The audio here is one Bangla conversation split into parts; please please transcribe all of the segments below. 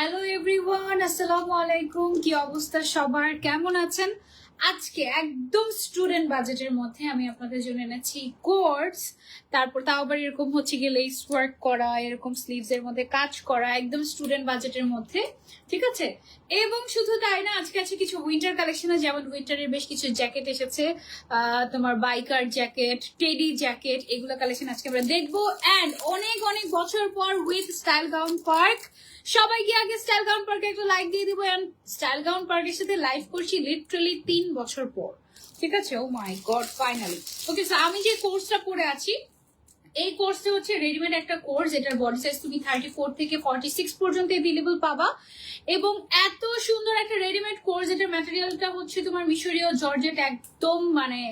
হ্যালো এভরিওয়ান আসসালামু আলাইকুম কি অবস্থা সবার? কেমন আছেন? আজকে একদম স্টুডেন্ট বাজেটের মধ্যে আমি আপনাদের জন্য এনেছি কোর্স তারপর তাও আবার এরকম হচ্ছে গিয়ে লেস ওয়ার্ক করা, এরকম স্লিভস এর মধ্যে কাজ করা, একদম স্টুডেন্ট বাজেটের মধ্যে, ঠিক আছে? এবং শুধু তাই না, আজকে আছে কিছু উইন্টার কালেকশনে যেমন উইন্টারের বেশ কিছু জ্যাকেট এসেছে। তোমার বাইকার জ্যাকেট টেডি জ্যাকেট এগুলো কালেকশন আজকে আমরা দেখব। অ্যান্ড অনেক অনেক বছর পর উইথ স্টাইল গাউন পার্ক সবাই গিয়ে আগে স্টাইল গাউন পার্কে একটা লাইক দিয়ে দিব। অ্যান্ড স্টাইল গাউন পার্কের সাথে লাইভ করছি লিটারালি তিন বছর পর। ঠিক আছে? ও মাই গড ফাইনালি ওকে আমি যে কোর্সটা পড়ে আছি, এই কোর্সটা হচ্ছে রেডিমেড একটা কোর্স এটার বডি সাইজ তুমি থার্টি ফোর থেকে ফর্টি সিক্স পর্যন্ত এভেলেবল পাবা। এবং এত সুন্দর একটা রেডিমেড কোর্স এটার ম্যাটেরিয়ালটা হচ্ছে তোমার মিশরীয় জর্জেট একদম মানে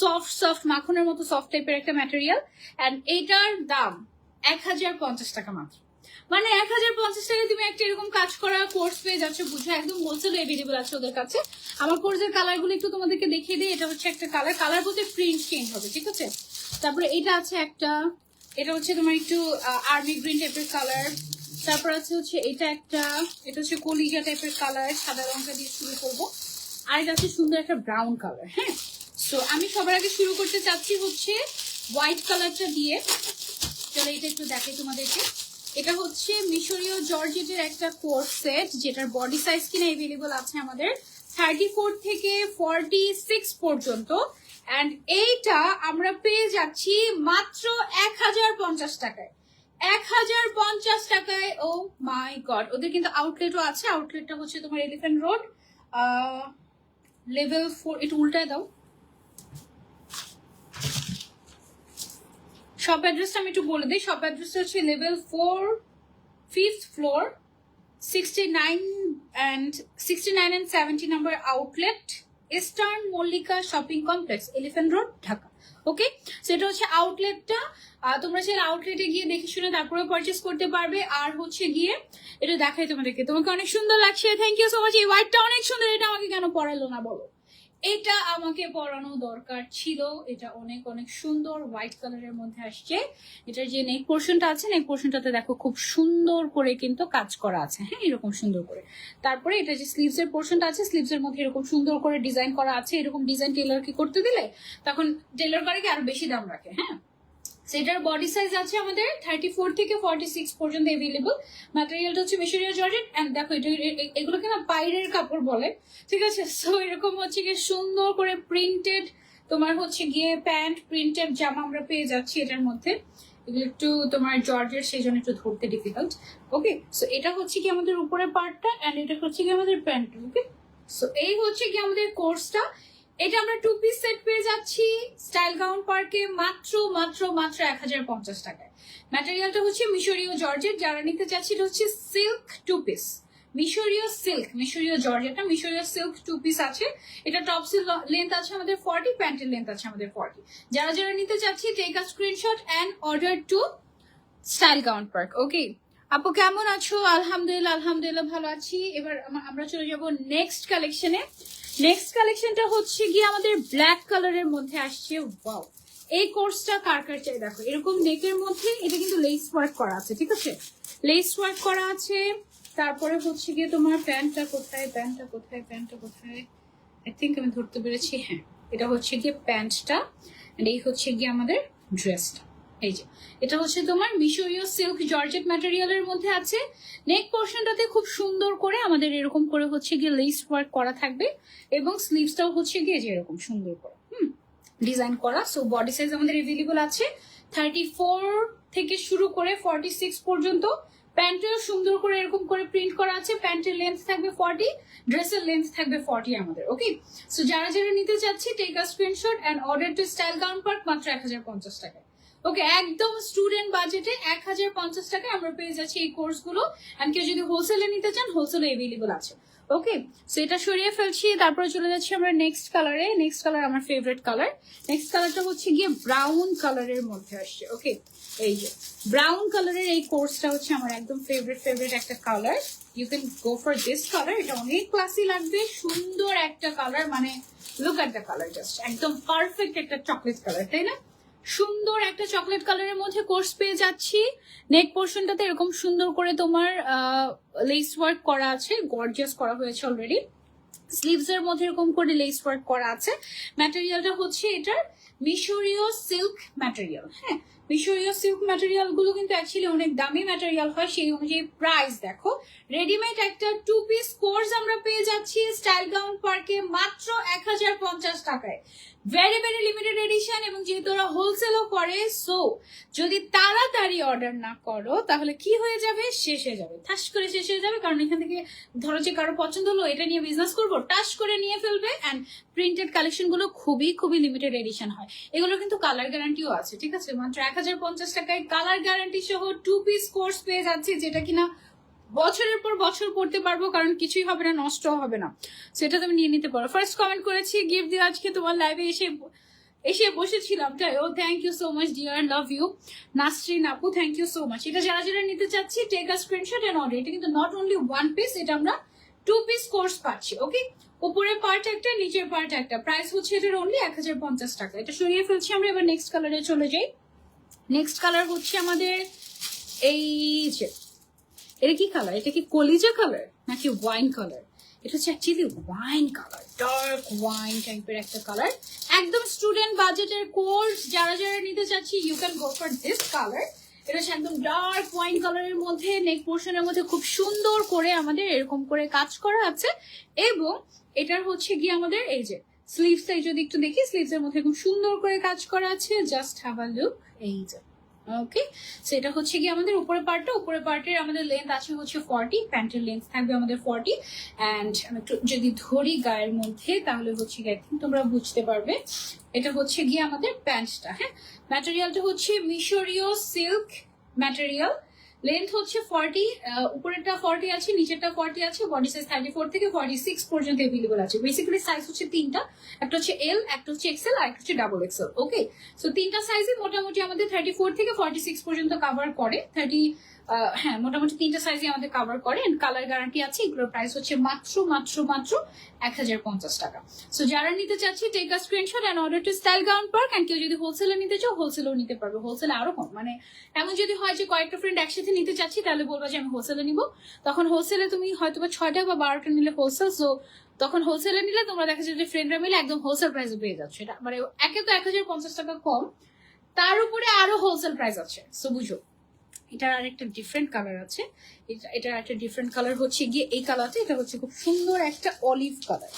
সফট সফট মাখনের মতো সফট টাইপের একটা ম্যাটেরিয়াল অ্যান্ড এইটার দাম এক হাজার পঞ্চাশ টাকা মাত্র। মানে এক হাজার পঞ্চাশ টাকা তুমি একটা এরকম কাজ করা কোর্স পেয়ে যাচ্ছ, বুঝো, একদম হোলসেল এভেলেবল আছে ওদের কাছে। আমার কোর্সের কালারগুলো একটু তোমাদেরকে দেখিয়ে দিই, এটা হচ্ছে একটা কালার কালার বলতে প্রিন্ট চেঞ্জ হবে, ঠিক আছে? তারপরে এটা আছে একটা, এটা হচ্ছে তোমার একটু আর্মি গ্রিন টাইপের কালার তারপর আছে হচ্ছে এটা একটা, এটা হচ্ছে কলিজা টাইপের কালার সাদা রঙটা দিয়ে শুরু করব। আর এটা হচ্ছে সুন্দর একটা ব্রাউন কালার হ্যাঁ? সো আমি সবার আগে শুরু করতে চাচ্ছি হচ্ছে হোয়াইট কালারটা দিয়ে। চলো এটা একটু দেখে তোমাদেরকে। এটা হচ্ছে মিশরীয় জর্জেটের একটা কোর্স সেট, যেটার বডি সাইজ কিনা এভেলেবল আছে আমাদের। থার্টি ফোর থেকে ফর্টি সিক্স পর্যন্ত। অ্যান্ড এইটা আমরা পেয়ে যাচ্ছি মাত্র এক হাজার পঞ্চাশ টাকায়। এক হাজার পঞ্চাশ টাকায় ও মাই গড ওদের কিন্তু আউটলেটও আছে। আউটলেটটা হচ্ছে তোমার এলিফ্যান্ট রোড লেভেল ফোর একটু উল্টায় দাও। শপ অ্যাড্রেসটা আমি একটু বলে দিই। শপ অ্যাড্রেসটা হচ্ছে level four fifth floor sixty nine and sixty nine and seventy number outlet Eastern Mallika shopping complex Elephant Road Dhaka okay সেটা হচ্ছে আউটলেটটা তোমরা সেই আউটলেটে গিয়ে দেখে শুনে তারপরে পারচেস করতে পারবে। আর হচ্ছে গিয়ে, এটা দেখাই তোমাদেরকে। তোমাকে অনেক সুন্দর লাগছে। থ্যাংক ইউ সো মাচ এই হোয়াইটটা অনেক সুন্দর। এটা আমাকে কেন পড়ালো না বলো? এটা আমাকে পরানো দরকার ছিল। এটা অনেক অনেক সুন্দর হোয়াইট কালারের মধ্যে আসছে। এটা যে নেক পোর্শনটা আছে নেক পোর্শনটাতে দেখো খুব সুন্দর করে কিন্তু কাজ করা আছে। হ্যাঁ এরকম সুন্দর করে। তারপরে এটা যে স্লিভস এর পোর্শনটা আছে স্লিভস এর মধ্যে এরকম সুন্দর করে ডিজাইন করা আছে। এরকম ডিজাইন টেলার কি করতে দিলে তখন টেলার করে আরও বেশি দাম রাখে। হ্যাঁ? সেটার বডি সাইজ আছে আমাদের থার্টি ফোর থেকে ফর্টি সিক্স পর্যন্ত এভেলেবল ম্যাটেরিয়ালটা হচ্ছে মিশরীয় জর্জেট অ্যান্ড দেখো এটা এগুলোকে না বাইরের কাপড় বলে। ঠিক আছে? সো এরকম হচ্ছে গিয়ে সুন্দর করে প্রিন্টেড তোমার হচ্ছে গিয়ে প্যান্ট প্রিন্টেড জামা আমরা পেয়ে যাচ্ছি এটার মধ্যে। এগুলো একটু তোমার জর্জের সেই জন্য একটু ধরতে ডিফিকাল্ট ওকে সো এটা হচ্ছে কি আমাদের উপরের পার্টটা অ্যান্ড এটা হচ্ছে কি আমাদের প্যান্ট ওকে সো এই হচ্ছে কি আমাদের কোর্সটা এটা আমরা টু পিস সেট পেয়ে যাচ্ছি স্টাইল গাউন পার্কে মাত্র মাত্র মাত্র এক হাজার পঞ্চাশ টাকায়। ম্যাটেরিয়ালটা হচ্ছে মিশরীয় জর্জেট, যারা নিতে চাচ্ছি এটা হচ্ছে সিল্ক টু পিস মিশরীয় সিল্ক মিশরীয় জর্জেটটা, মিশরীয় সিল্ক টু পিস আছে। এটা টপ টপসের লেন্থ আছে আমাদের ফর্টি প্যান্টের লেন্থ আছে আমাদের ফর্টি যারা যারা নিতে চাচ্ছি take a screenshot and order to Style Gown Park okay আপু, কেমন আছো? আলহামদুলিল্লাহ আলহামদুলিল্লাহ ভালো আছি। এবার আমা- আমরা চলে যাব নেক্সট কালেকশনে নেক্সট কালেকশনটা হচ্ছে গিয়ে আমাদের ব্ল্যাক কালারের মধ্যে আসছে ওয়াও এই কোর্সটা কার কার চাই? দেখো, এরকম নেকের মধ্যে এটা কিন্তু লেস ওয়ার্ক করা আছে, ঠিক আছে? লেস ওয়ার্ক করা আছে, তারপরে হচ্ছে গিয়ে তোমার প্যান্টটা কোথায় প্যান্টটা কোথায় প্যান্টটা কোথায়? আই থিঙ্ক আমি ধরতে পেরেছি হ্যাঁ এটা হচ্ছে গিয়ে প্যান্টটা এই হচ্ছে গিয়ে আমাদের ড্রেসটা এই যে, এটা হচ্ছে তোমার মিশরীয় সিল্ক জর্জেট ম্যাটেরিয়ালের মধ্যে আছে। নেক পোর্শনটাতে খুব সুন্দর করে আমাদের এরকম করে হচ্ছে গিয়ে লেস ওয়ার্ক করা থাকবে এবং স্লিভসটাও হচ্ছে গিয়ে যে এরকম সুন্দর করে, হুম ডিজাইন করা। সো বডি সাইজ আমাদের এভেলেবল আছে থার্টি ফোর থেকে শুরু করে ফর্টি সিক্স পর্যন্ত। প্যান্টেও সুন্দর করে এরকম করে প্রিন্ট করা আছে। প্যান্টের লেন্থ থাকবে ফর্টি ড্রেসের লেন্থ থাকবে ফর্টি আমাদের ওকে সো যারা যারা নিতে চাচ্ছি take a screenshot and order to Style Gown Park মাত্র এক হাজার পঞ্চাশ টাকায়। ওকে, একদম স্টুডেন্ট বাজেটে এক হাজার পঞ্চাশ টাকায় আমরা পেয়ে যাচ্ছি এই কোর্সগুলো। অ্যান্ড কেউ যদি হোলসেলে নিতে চান হোলসেলে এভেলেবল আছে। ওকে সো এটা সরিয়ে ফেলছি, তারপরে চলে যাচ্ছি আমরা নেক্সট কালারে নেক্সট কালার আমার ফেভারিট কালার নেক্সট কালারটা হচ্ছে গিয়ে ব্রাউন কালারের মধ্যে আসছে। ওকে, এই যে ব্রাউন কালারের এই কোর্সটা হচ্ছে আমার একদম ফেভারিট ফেভারিট একটা colour you can go for this colour এটা অনেক ক্লাসি লাগবে, সুন্দর একটা কালার মানে look at the colour just একদম পারফেক্ট একটা চকলেট কালার তাই না? সুন্দর একটা চকলেট কালারের মধ্যে কোর্স পেয়ে যাচ্ছি। নেক পোর্শনটাতে এরকম সুন্দর করে তোমার লেস ওয়ার্ক করা আছে গর্জিয়াস করা হয়েছে অলরেডি স্লিভস এর মধ্যে এরকম করে লেস ওয়ার্ক করা আছে। ম্যাটেরিয়ালটা হচ্ছে এটার মিশরীয় সিল্ক ম্যাটেরিয়াল হ্যাঁ? মিশরীয় সিল্ক ম্যাটেরিয়ালগুলো কিন্তু অ্যাকচুয়ালি অনেক দামি ম্যাটেরিয়াল হয়, সেই অনুযায়ী প্রাইস দেখো। রেডিমেড একটা টু পিস কোর্স আমরা পেয়ে যাচ্ছি স্টাইল গাউন পার্কে মাত্র এক হাজার পঞ্চাশ টাকায়। ভেরি ভেরি লিমিটেড এডিশন এবং যেহেতু ওরা হোলসেলও করে সো যদি তাড়াতাড়ি অর্ডার না করো, তাহলে কি হয়ে যাবে? শেষ হয়ে যাবে। ঠাস করে শেষ হয়ে যাবে, কারণ এখান থেকে ধরো যে কারও পছন্দ হলো, এটা নিয়ে বিজনেস করব টাস করে নিয়ে ফেলবে অ্যান্ড প্রিন্টেড কালেকশনগুলো খুবই খুবই লিমিটেড এডিশন হয়। এগুলো কিন্তু কালার গ্যারান্টিও আছে, ঠিক আছে? মাত্র এক হাজার পঞ্চাশ টাকায় কালার গ্যারান্টি সহ টু পিস কোর্স পেয়ে যাচ্ছে, যেটা কিনা বছরের পর বছর পড়তে পারব, কারণ কিছুই হবে না নষ্ট হবে না। সেটা তুমি নিয়ে নিতে পারো। ফার্স্ট কমেন্ট করেছি গিফট দিয়ে আজকে তোমার লাইভে এসে এসে বসেছিলাম। তাই ও thank you so much dear love you Nasrin আপু থ্যাংক ইউ সো মাচ এটা যারা যারা নিতে চাচ্ছি take a screenshot and order এটা কিন্তু নট অনলি ওয়ান পিস এটা আমরা টু পিস কোর্স পাচ্ছি ওকে উপরের পার্ট একটা, নিচের পার্ট একটা। প্রাইস হচ্ছে এটার অনলি এক হাজার পঞ্চাশ টাকা। এটা সরিয়ে ফেলছি আমরা, এবার নেক্সট কালারে চলে যাই। নেক্সট কালার হচ্ছে আমাদের এই যে, এটা কি কালার এটা কি কলিজা কালার নাকি ওয়াইন কালার এটা হচ্ছে actually wine colour dark wine টাইপের একটা কালার একদম স্টুডেন্ট বাজেটের কোর্স যারা যারা নিতে চাচ্ছি you can go for this colour এটা হচ্ছে একদম ডার্ক ওয়াইন কালারের মধ্যে নেক পোর্শনের মধ্যে খুব সুন্দর করে আমাদের এরকম করে কাজ করা আছে। এবং এটার হচ্ছে গিয়ে আমাদের এই যে স্লিভস যদি একটু দেখি স্লিভস এর মধ্যে খুব সুন্দর করে কাজ করা আছে। জাস্ট হ্যাভ আ লুক এই যে। ওকে সেটা হচ্ছে কি আমাদের উপরে পার্টটা উপরে পার্টের আমাদের লেন্থ আছে হচ্ছে ফর্টি প্যান্টের লেন্থ থাকবে আমাদের ফর্টি অ্যান্ড যদি ধরি গায়ের মধ্যে, তাহলে হচ্ছে গিয়ে একদিন তোমরা বুঝতে পারবে। এটা হচ্ছে গিয়ে আমাদের প্যান্টটা হ্যাঁ? ম্যাটেরিয়ালটা হচ্ছে মিশরীয় সিল্ক ম্যাটেরিয়াল লেন্থ হচ্ছে ফর্টি উপরেরটা ফর্টি আছে, নিচেরটা ফর্টি আছে বডি সাইজ থার্টি ফোর থেকে ফর্টি সিক্স পর্যন্ত এভেলেবল আছে। বেসিক্যালি সাইজ হচ্ছে তিনটা, একটা হচ্ছে এল একটা হচ্ছে এক্সেল আর একটা হচ্ছে ডাবল এক্সেল ওকে সো তিনটা সাইজে মোটামুটি আমাদের থার্টি ফোর থেকে ফর্টি সিক্স পর্যন্ত কাভার করে। থার্টি হ্যাঁ মোটামুটি তিনটা সাইজে আমাদের কাভার করে কালার গ্যারান্টি আছে। এগুলোর প্রাইস হচ্ছে মাত্র মাত্র মাত্র এক হাজার পঞ্চাশ টাকা। সো যারা নিতে চাচ্ছি take a screenshot and order to Style Gown Park and কেউ যদি হোলসেলে নিতে চাও হোলসেলেও নিতে পারবে। হোলসেলে আরও কম। মানে এমন যদি হয় যে কয়েকটা ফ্রেন্ড একসাথে নিতে চাচ্ছি, তাহলে বলব যে আমি হোলসেলে নিব। তখন হোলসেলে তুমি হয়তো বা ছয়টা বা বারোটা নিলে হোলসেল সো তখন হোলসেলে নিলে তোমরা দেখা যাচ্ছে ফ্রেন্ডরা মিলে একদম হোলসেল প্রাইসে পেয়ে যাচ্ছে। এটা মানে একে তো এক হাজার পঞ্চাশ টাকা কম, তার উপরে আরও হোলসেল প্রাইস আছে। সো বুঝো? এটার আরেকটা ডিফারেন্ট কালার আছে। এটা এটার একটা ডিফারেন্ট কালার হচ্ছে গিয়ে এই কালারটা এটা হচ্ছে খুব সুন্দর একটা অলিভ কালার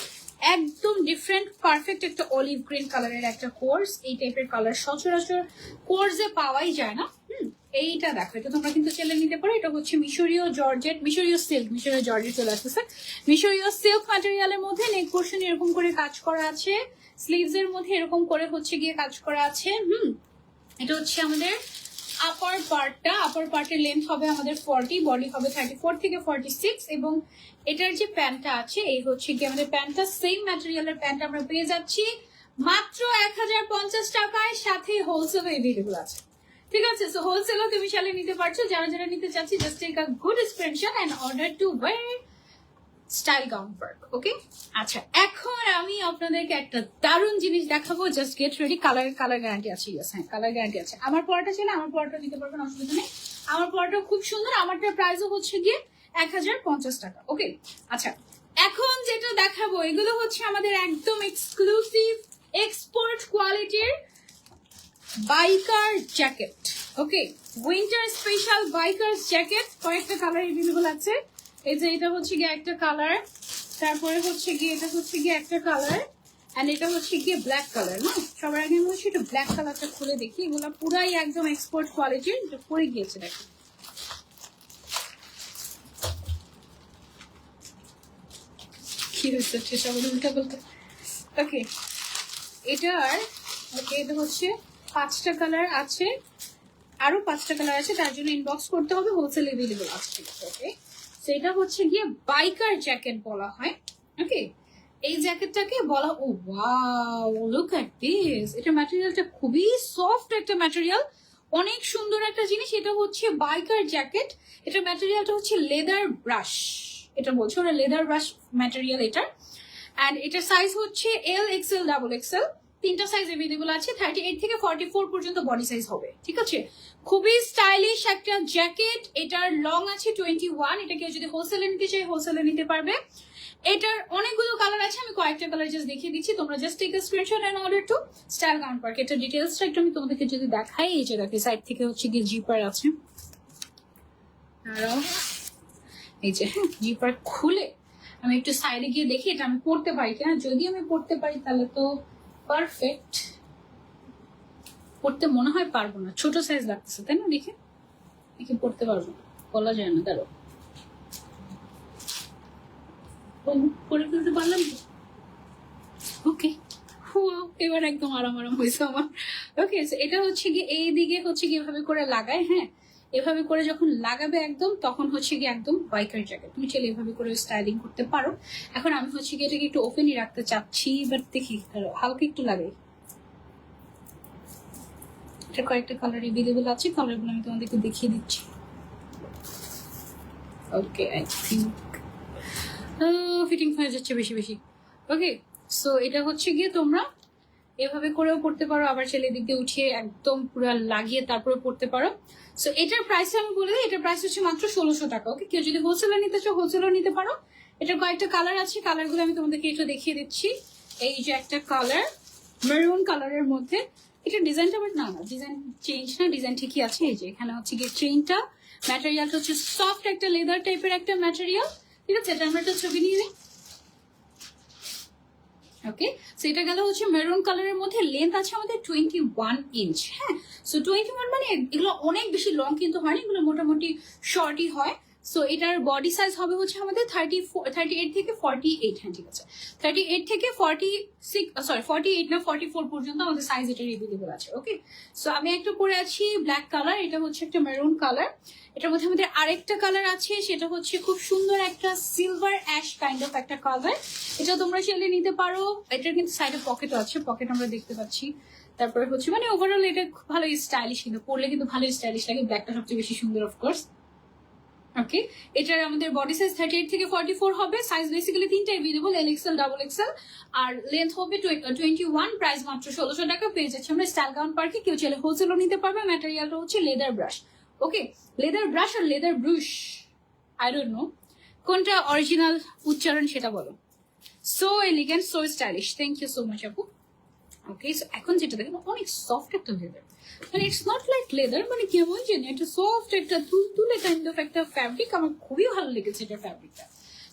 একদম ডিফারেন্ট পারফেক্ট একটা অলিভ গ্রিন কালারের একটা কোর্স এই টাইপের কালার সচরাচর কোর্সে পাওয়াই যায় না। হুম, এইটা দেখো, এটা তোমরা কিন্তু চেলে নিতে পারো। এটা হচ্ছে মিশরীয় জর্জেট মিশরীয় সিল্ক মিশরীয় জর্জেট চলে আসতেছে। মিশরীয় সিল্ক ম্যাটেরিয়ালের মধ্যে নেক পোর্শন এরকম করে কাজ করা আছে। স্লিভস এর মধ্যে এরকম করে হচ্ছে গিয়ে কাজ করা আছে। হুম, এটা হচ্ছে আমাদের আপার পার্টটা আপার পার্টের লেন্থ হবে আমাদের ফর্টি বডি হবে থার্টি ফোর থেকে ফর্টি সিক্স এবং এটার যে প্যান্টটা আছে, এই হচ্ছে কি আমাদের প্যান্টটা সেম ম্যাটেরিয়ালের প্যান্ট আমরা পেয়ে যাচ্ছি। মাত্র এক হাজার পঞ্চাশ টাকায় সাথে হোলসেল এভেলেবল আছে। ঠিক আছে? সো হোলসেলও তুমি চালে নিতে পারছ। যারা যারা নিতে চাচ্ছি just take a good screenshot and order to wear Style Gown okay আচ্ছা এখন আমি আপনাদেরকে একটা দারুণ জিনিস দেখাবো just get ready colour colour guarantee আছে ইয়েস হ্যাঁ কালার গ্যারান্টি আছে। আমার পড়াটা ছিল আমার পড়াটা নিতে পারবেন, অসুবিধা নেই। আমার পড়াটা খুব সুন্দর, আমারটার প্রাইসও হচ্ছে গিয়ে এক হাজার পঞ্চাশ টাকা ওকে আচ্ছা এখন যেটা দেখাবো, এগুলো হচ্ছে আমাদের একদম এক্সক্লুসিভ এক্সপোর্ট কোয়ালিটির biker jacket okay winter special biker jacket কয়েকটা কালার এভেলেবল আছে। এই যে এটা হচ্ছে গিয়ে একটা কালার তারপরে হচ্ছে গিয়ে এটা হচ্ছে গিয়ে একটা কালার এন্ড এটা হচ্ছে গিয়ে ব্ল্যাক কালার না? সবার আগে আমি হচ্ছে একটু ব্ল্যাক কালারটা খুলে দেখি, এগুলো পুরাই একদম এক্সপোর্ট কোয়ালিটির এটা পরে গিয়েছে দেখো। এটা হচ্ছে পাঁচটা কালার আছে, আরও পাঁচটা কালার আছে, তার জন্য ইনবক্স করতে হবে হোলসেল এভেলেবল আছে ওকে সেটা হচ্ছে গিয়ে বাইকার জ্যাকেট বলা হয় ওকে এই জ্যাকেটটাকে বলা, ও ওয়াও লুক অ্যাট দিস এটা ম্যাটেরিয়ালটা খুবই সফট একটা ম্যাটেরিয়াল অনেক সুন্দর একটা জিনিস। এটা হচ্ছে বাইকার জ্যাকেট এটা ম্যাটেরিয়ালটা হচ্ছে লেদার ব্রাশ এটা বলছে ওরা লেদার ব্রাশ ম্যাটেরিয়াল এটা অ্যান্ড এটার সাইজ হচ্ছে এল এক্সেল ডাবল এক্সেল তিনটা সাইজ এভেলেবল আছে থার্টি এইট থেকে ফর্টি ফোর পর্যন্ত বডি সাইজ হবে, ঠিক আছে? খুবই স্টাইলিশ একটা জ্যাকেট এটার লং আছে টোয়েন্টি ওয়ান এটা কেউ যদি হোলসেলে নিতে চাই হোলসেলে নিতে পারবে। এটার অনেকগুলো কালার আছে, আমি কয়েকটা কালার জাস্ট দেখিয়ে দিচ্ছি, তোমরা just take screenshot and order to Style Gown Park এটা ডিটেলসটা একটু আমি তোমাদেরকে যদি দেখাই, এই দেখি সাইড থেকে হচ্ছে গিয়ে জিপার আছে। আরও এই যে হ্যাঁ জিপার খুলে আমি একটু সাইডে গিয়ে দেখি, এটা আমি পড়তে পারি কিনা। যদি আমি পড়তে পারি, তাহলে তো পারফেক্ট পড়তে মনে হয় পারব না। ছোট সাইজ লাগতেছে, তাই না, দেখে? দেখে পড়তে পারব। বলা যায় না দাঁড়ো পরে ফেলতে পারলাম ওকে এবার একদম আরাম আরাম হয়েছে আমার। ওকে এটা হচ্ছে গিয়ে এই দিকে হচ্ছে এভাবে করে লাগায় হ্যাঁ? এভাবে করে যখন লাগাবে একদম, তখন হচ্ছে গিয়ে একদম বাইকার জ্যাকেট তুমি চাইলে এভাবে করে স্টাইলিং করতে পারো। এখন আমি হচ্ছে গিয়ে এটাকে একটু ওপেনই রাখতে চাচ্ছি বাট দেখি হালকা একটু লাগে। এটা কয়েকটা কালার এভেলেবল আছে কালারগুলো আমি তোমাদেরকে দেখিয়ে দিচ্ছি। ওকে আই থিঙ্ক ফিটিং হয়ে যাচ্ছে বেশি বেশি। ওকে সো এটা হচ্ছে গিয়ে তোমরা এভাবে করেও পড়তে পারো। আবার ছেলে দিক উঠিয়ে একদম পুরো লাগিয়ে তারপরে পড়তে পারো। সো এটার প্রাইস আমি বলে দিই, এটার প্রাইস হচ্ছে মাত্র ষোলোশো টাকা ওকে কেউ যদি হোলসেলে নিতে চাও হোলসেলও নিতে পারো। এটার কয়েকটা কালার আছে কালারগুলো আমি তোমাদেরকে একটু দেখিয়ে দিচ্ছি। এই যে একটা কালার মেরুন কালারের মধ্যে। এটা ডিজাইনটা বাট না ডিজাইন চেঞ্জ না ডিজাইন ঠিকই আছে। এই যে এখানে হচ্ছে গিয়ে চেইনটা ম্যাটেরিয়ালটা হচ্ছে সফট একটা লেদার টাইপের একটা ম্যাটেরিয়াল ঠিক আছে? এটা আমরা একটা ছবি নিয়ে নিই। ওকে সো এটা গেল হচ্ছে মেরুন কালারের মধ্যে লেন্থ আছে আমাদের টোয়েন্টি ওয়ান ইঞ্চ হ্যাঁ? সো টোয়েন্টি ওয়ান মানে এগুলো অনেক বেশি লং কিন্তু হয়নি, এগুলো মোটামুটি শর্টই হয়। সো এটার বডি সাইজ হবে হচ্ছে আমাদের থার্টি থার্টি এইট থেকে ফর্টি এইট হ্যাঁ ঠিক আছে থার্টি এইট থেকে forty six sorry forty eight না ফর্টি ফোর পর্যন্ত আমাদের সাইজ এটার এভেলেবল আছে ওকে সো আমি একটা পরে আছি ব্ল্যাক কালার এটা হচ্ছে একটা মেরুন কালার এটার মধ্যে আমাদের আরেকটা কালার আছে, সেটা হচ্ছে খুব সুন্দর একটা সিলভার অ্যাশ কাইন্ড অফ একটা কালার এটা তোমরা চাইলে নিতে পারো, এটার কিন্তু সাইডে পকেটও আছে পকেট আমরা দেখতে পাচ্ছি। তারপরে হচ্ছে মানে ওভারঅল এটা ভালো স্টাইলিশ কিন্তু, পরলে কিন্তু ভালো স্টাইলিশ লাগে ব্ল্যাকটা সবচেয়ে বেশি সুন্দর অফকোর্স ওকে এটার আমাদের বডি সাইজ থার্টি এইট থেকে ফর্টি ফোর হবে সাইজ বেসিক্যালি তিনটা available L XL double XL আর লেন্থ হবে টোয়েন্টি ওয়ান প্রাইস মাত্র ষোলোশো টাকা। পেয়ে যাচ্ছে আমরা স্টাইল গাউন পার্কে কেউ চাইলে হোলসেলও নিতে পারবে। ম্যাটেরিয়ালটা হচ্ছে leather brush okay leather brush R leather brush I don't know কোনটা অরিজিনাল উচ্চারণ সেটা বলো। So elegant so stylish thank you so much আপু। ওকে এখন যেটা দেখেন অনেক সফট একটা লেদার মানে ইটস নট লাইক লেদার মানে কেমন জানি একটা সফট একটা তুলতুলে কাইন্ড অফ একটা ফ্যাব্রিক আমার খুবই ভালো লেগেছে এটা ফ্যাব্রিকটা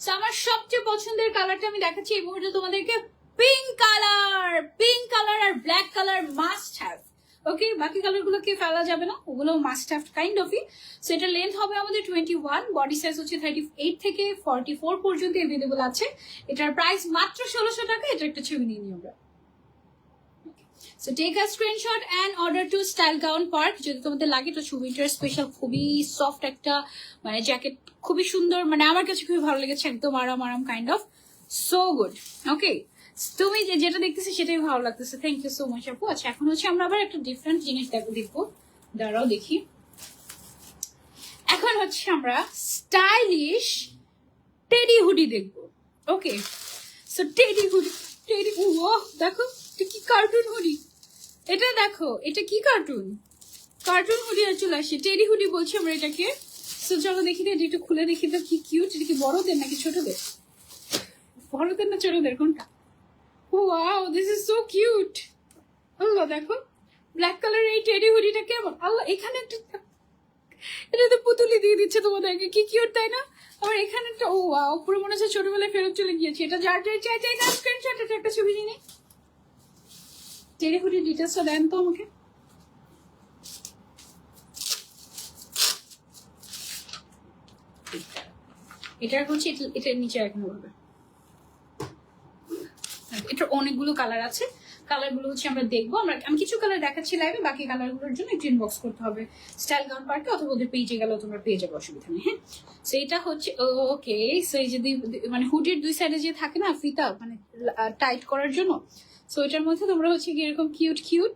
সো আমার সবচেয়ে পছন্দের কালারটা আমি দেখাচ্ছি এই মুহূর্তে তোমাদেরকে pink colour pink colour R black colour must have okay বাকি কালার গুলোকে ফেলা যাবে না? ওগুলো মাস্ট হ্যাভ কাইন্ড অফই সো এটা লেন্থ হবে আমাদের টোয়েন্টি ওয়ান বডি সাইজ হচ্ছে থার্টি এইট থেকে ফর্টি ফোর পর্যন্ত এভেলেবল আছে। এটার প্রাইস মাত্র ষোলোশো টাকা, এটা একটা ছবি নিয়ে নিই আমরা। So take a screenshot and order to Style Gown Park যদি তোমাদের লাগে তো উইন্টার স্পেশাল খুবই সফট একটা মানে জ্যাকেট খুবই সুন্দর মানে আমার কাছে খুবই ভালো লেগেছে, একদম আরাম আরাম kind of so good okay তুমি যে, যেটা দেখতেছি সেটাই ভালো লাগতেছে। থ্যাংক ইউ সো মাচ আপু। আচ্ছা এখন হচ্ছে আমরা আবার একটা ডিফারেন্ট জিনিস দেখব দেখব। দাঁড়াও দেখি। এখন হচ্ছে আমরা স্টাইলিশ টেডি হুডি দেখব। Okay so teddy hoodie teddy ও, দেখো কি কার্টুন হুডি এটা দেখো, এটা কি কার্টুন কার্টুন হুডি আর চলে আসে টেডি হুডি বলছি আমরা এটাকে। সো চলো দেখি এটা একটু খুলে দেখি তো, কি কিউট এটা কি বড়দের নাকি ছোটদের? বড়দের না ছোটদের, কোনটা? Wow this is so cute আল্লাহ দেখো ব্ল্যাক কালার এই টেডি হুডিটা কেমন? আল্লাহ, এখানে একটা এটা তো পুতুলি দিয়ে দিচ্ছে তোমাদেরকে, কি কিউট তাই না? আবার এখানে একটা, ও ওয়াও পুরো মনে হচ্ছে ছোটবেলায় ফেরত চলে গিয়েছে। এটা যার যার চাই চাই স্ক্রিনশট এটা একটা ছবি নিয়ে টেডি হুডির ডিটেলসটা দেন তো আমাকে। এটার হচ্ছে, এটা- এটার নিচে এক নম্বর এটার অনেকগুলো কালার আছে। কালারগুলো হচ্ছে আমরা দেখব। আমরা আমি কিছু কালার দেখাচ্ছি লাইভে বাকি কালারগুলোর জন্য একটু ইনবক্স করতে হবে। স্টাইল গাউন পার্কে অথবা ওদের পেজে গেলেও তোমরা পেয়ে যাবে অসুবিধা নেই হ্যাঁ? সো এটা হচ্ছে ওকে সো এই যে দুই- মানে হুডির দুই সাইডে যে থাকে না ফিতা মানে টাইট করার জন্য সো এটার মধ্যে তোমরা হচ্ছে গিয়ে এরকম কিউট কিউট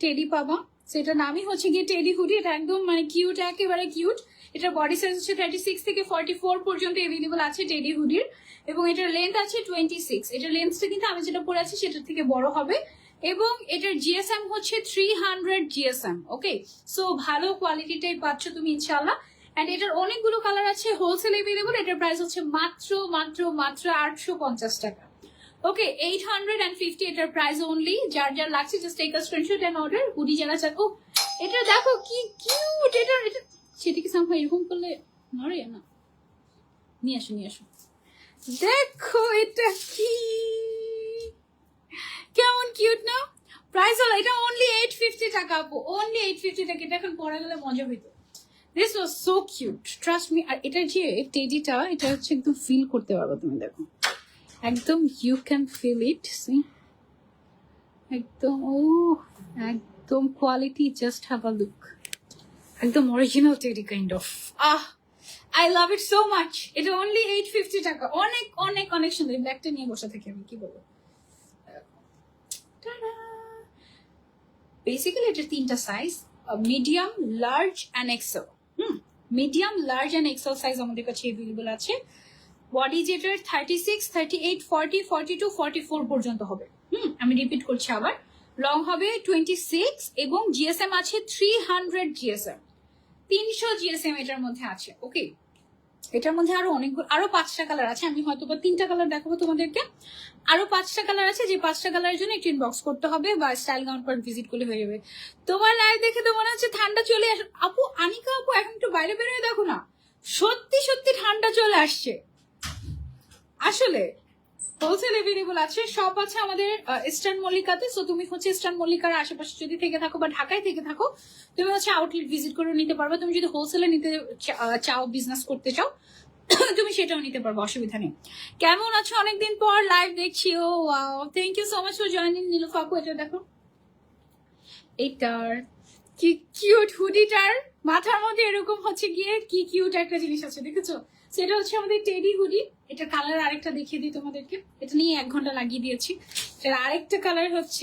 টেডি পাবা। সেটা নামই হচ্ছে গিয়ে টেডি হুডি এটা একদম মানে কিউট একেবারে কিউট এটার বডি সাইজ হচ্ছে থার্টি সিক্স থেকে ফর্টি ফোর পর্যন্ত এভেলেবল আছে টেডি হুডির এবং এটার লেন্থ আছে টোয়েন্টি সিক্স এটার লেন্থটা কিন্তু আমি যেটা পরে আছি, সেটার থেকে বড় হবে। এবং এটার জিএসএম হচ্ছে three hundred GSM okay so ভালো কোয়ালিটিটাই পাচ্ছ তুমি ইনশাল্লাহ অ্যান্ড এটার অনেকগুলো কালার আছে হোলসেল এভেলেবল এটার প্রাইস হচ্ছে মাত্র মাত্র মাত্র আটশো পঞ্চাশ টাকা। Okay eight hundred and fifty এটার প্রাইস অনলি যার যার লাগছে just take a screenshot and order hoodie চান ও এটা দেখো কি কিউট এটা এটা সেটা কি এরকম করলে নড়ে না। নিয়ে আসো নিয়ে আসো। দেখো এটা কি। কেমন কিউট না? প্রাইস হলো, এটা অনলি এইট ফিফটি টাকা অনলি এইট ফিফটি টাকা। এটা এখন পরে গেলে মজা হইতো। This was so cute trust me আর এটার যে টেডিটা এটা হচ্ছে একদম ফিল করতে পারব তুমি, দেখো। একদম you can feel it see একদম ও একদম quality just have a look একদম original teddy kind of ah I love it so much এটা অনলি এইট ফিফটি টাকা। অনেক অনেক অনেক সুন্দর। ব্ল্যাকটা নিয়ে বসে থাকি আমি, কি বলব? বেসিক্যালি এটা তিনটা size medium large and XL hmm medium large and XL size আমাদের কাছে অ্যাভেলেবল আছে। বডি যেটার thirty six thirty eight forty forty two forty four পর্যন্ত হবে। হুম, আমি রিপিট করছি আবার। লং হবে টোয়েন্টি সিক্স এবং জিএসএম আছে থ্রি হান্ড্রেড জিএসএম তিনশো জিএসএম এটার মধ্যে আছে ওকে এটার মধ্যে আরও অনেকগুলো, আরও পাঁচটা কালার আছে, আমি হয়তো বা তিনটা কালার দেখাবো তোমাদেরকে। আরও পাঁচটা কালার আছে, যে পাঁচটা কালারের জন্য একটু ইনবক্স করতে হবে বা স্টাইল গাউন পার্ক ভিজিট করলে হয়ে যাবে। তোমার লাইভ দেখে তো মনে হচ্ছে ঠান্ডা চলে আস, আপু, আনিকা আপু, এখন একটু বাইরে বেরোয় দেখো না। সত্যি সত্যি ঠান্ডা চলে আসছে। আসলে হোলসেল এভেলেবল আছে সব আছে আমাদের ইস্টার্ন মল্লিকাতে সো তুমি হচ্ছে ইস্টার্ন মল্লিকার আশেপাশে যদি থেকে থাকো বা ঢাকায় থেকে থাকো, তুমি হচ্ছে আউটলেট ভিজিট করে নিতে পারবে। তুমি যদি হোলসেলে নিতে চাও বিজনেস করতে চাও, তুমি সেটাও নিতে পারবে, অসুবিধা নেই। কেমন আছো? অনেকদিন পর লাইভ দেখছি। ও thank you so much for joining Nilufa আপু এটা দেখো। এইটার, কি কিউট হুডিটার মাথার মধ্যে এরকম হচ্ছে গিয়ে কি কিউট একটা জিনিস আছে, দেখেছ? সেটা হচ্ছে আমাদের টেডি হুডি এটা কালার আরেকটা দেখিয়ে দিই তোমাদেরকে। এটা নিয়ে এক ঘণ্টা লাগিয়ে দিয়েছি। এটার আরেকটা কালার হচ্ছে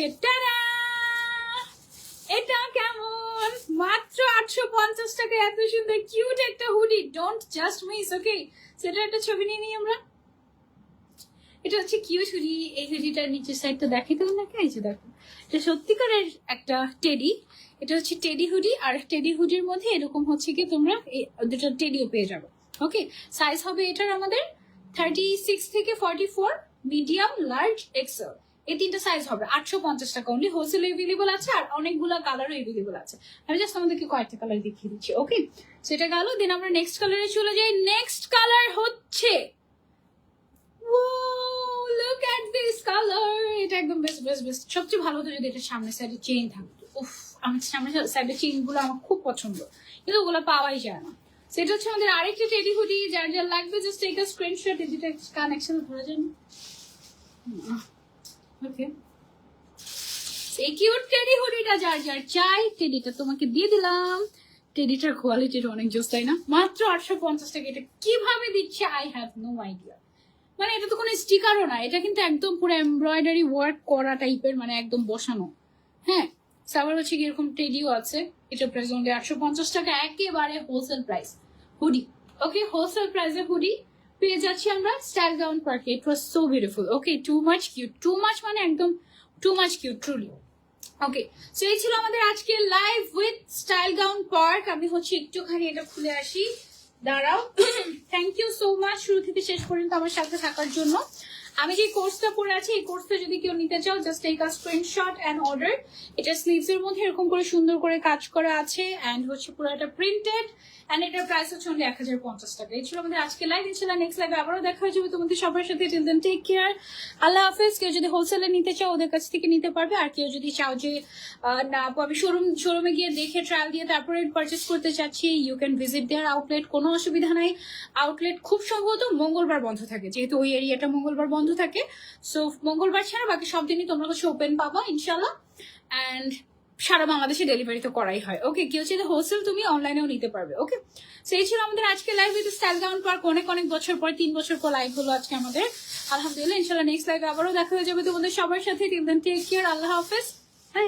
এটা কেমন? মাত্র আটশো পঞ্চাশ টাকা। এত সুন্দর কিউট একটা hoodie don't just miss okay সেটা একটা ছবি নিয়ে নিই আমরা। এটা হচ্ছে কিউট হুডি এই হুডিটার নিচের সাইডটা দেখাই তো নাকি এই যে দেখো। এটা সত্যিকারের একটা টেডি এটা হচ্ছে টেডি হুডি আর টেডি হুডির মধ্যে এরকম হচ্ছে কি তোমরা দুটো টেডিও পেয়ে যাবে। ওকে সাইজ হবে এটার আমাদের থার্টি সিক্স থেকে forty four medium large XL এই তিনটা সাইজ হবে, আটশো পঞ্চাশ টাকা অনলি হোলসেল এভেলেবল আছে আর অনেকগুলো কালারও এভেলেবল আছে। আমি জাস্ট আমাদেরকে কয়েকটা কালার দেখিয়ে দিচ্ছি ওকে সেটা গেল দেন আমরা নেক্সট কালারে চলে যাই। নেক্সট কালার হচ্ছে কালার এটা একদম সবচেয়ে ভালো হতো যদি এটা সামনের সাইডে চেইন থাকতো। উফ, আমার সামনের সাইডে চেইনগুলো আমার খুব পছন্দ। কিন্তু ওগুলো পাওয়াই যায় না। সেটা হচ্ছে আমাদের আরেকটা টেডি হুডি যার যার লাগবে জাস্ট টেক স্ক্রিনশট এটা কানেকশন ধরা যায় না ওকে এই কিউট টেডি হুডিটা যার যার চাই টেডিটা তোমাকে দিয়ে দিলাম। টেডিটার কোয়ালিটির অনেক জোস তাই না? মাত্র আটশো পঞ্চাশ টাকা, এটা কীভাবে দিচ্ছে? আই হ্যাভ নো আইডিয়া মানে এটা তো কোনো স্টিকারও না, এটা কিন্তু একদম পুরো এমব্রয়ডারি ওয়ার্ক করা টাইপের মানে একদম বসানো। হ্যাঁ সাবার হচ্ছে কি এরকম টেডিও আছে। এটা প্রাইস অনলি আটশো পঞ্চাশ টাকা, একেবারে wholesale price hoodie okay wholesale প্রাইসে হুডি পেয়ে যাচ্ছি আমরা স্টাইল গাউন পার্কে it was so beautiful okay too much cute too much মানে একদম too much cute truly okay so এই ছিল আমাদের আজকে live with Style Gown Park আমি হচ্ছে একটুখানি এটা খুলে আসি। দাঁড়াও। থ্যাংক ইউ সো মাচ শুরু থেকে শেষ পর্যন্ত আমার সাথে থাকার জন্য। আমি যে কোর্সটা করে আছি, এই কোর্সটা যদি কেউ নিতে চাও just take a screenshot and order এটা স্লিভস এর মধ্যে এরকম করে সুন্দর করে কাজ করা আছে অ্যান্ড হচ্ছে পুরো এটা প্রিন্টেড অ্যান্ড এটার প্রাইস হচ্ছে অনলি এক হাজার পঞ্চাশ টাকা। এই ছিল আমাদের আজকে লাইভ ইনশাল্লাহ নেক্সট লাইভে আবারও দেখা হয়ে যাবে। তোমাদের সবার সাথে টিল দেন টেক কেয়ার আল্লাহ হাফেজ। কেউ যদি হোলসেলে নিতে চাও, ওদের কাছ থেকে নিতে পারবে। আর কেউ যদি চাও যে না আমি শোরুম শোরুমে গিয়ে দেখে ট্রায়াল দিয়ে তারপরে পারচেস করতে চাচ্ছি you can visit their outlet কোনো অসুবিধা নাই। আউটলেট খুব সম্ভবত মঙ্গলবার বন্ধ থাকে। যেহেতু ওই এরিয়াটা মঙ্গলবার বন্ধ থাকে। সো মঙ্গলবার ছাড়া বাকি সব দিনই তোমরা কাছে ওপেন পাবা ইনশাল্লাহ অ্যান্ড সারা বাংলাদেশে ডেলিভারি তো করাই হয়। ওকে কেউ চাইলে হোলসেল তুমি অনলাইনেও নিতে পারবে। ওকে সেই ছিল আমাদের আজকে live with Style Gown Park অনেক অনেক বছর পর, তিন বছর পর লাইভ হলো আজকে আমাদের। আলহামদুলিল্লাহ ইনশাল্লাহ নেক্সট লাইভ আবারও দেখা হয়ে যাবে তোমাদের সবার সাথে। টেক কেয়ার আল্লাহ হাফেজ। হাই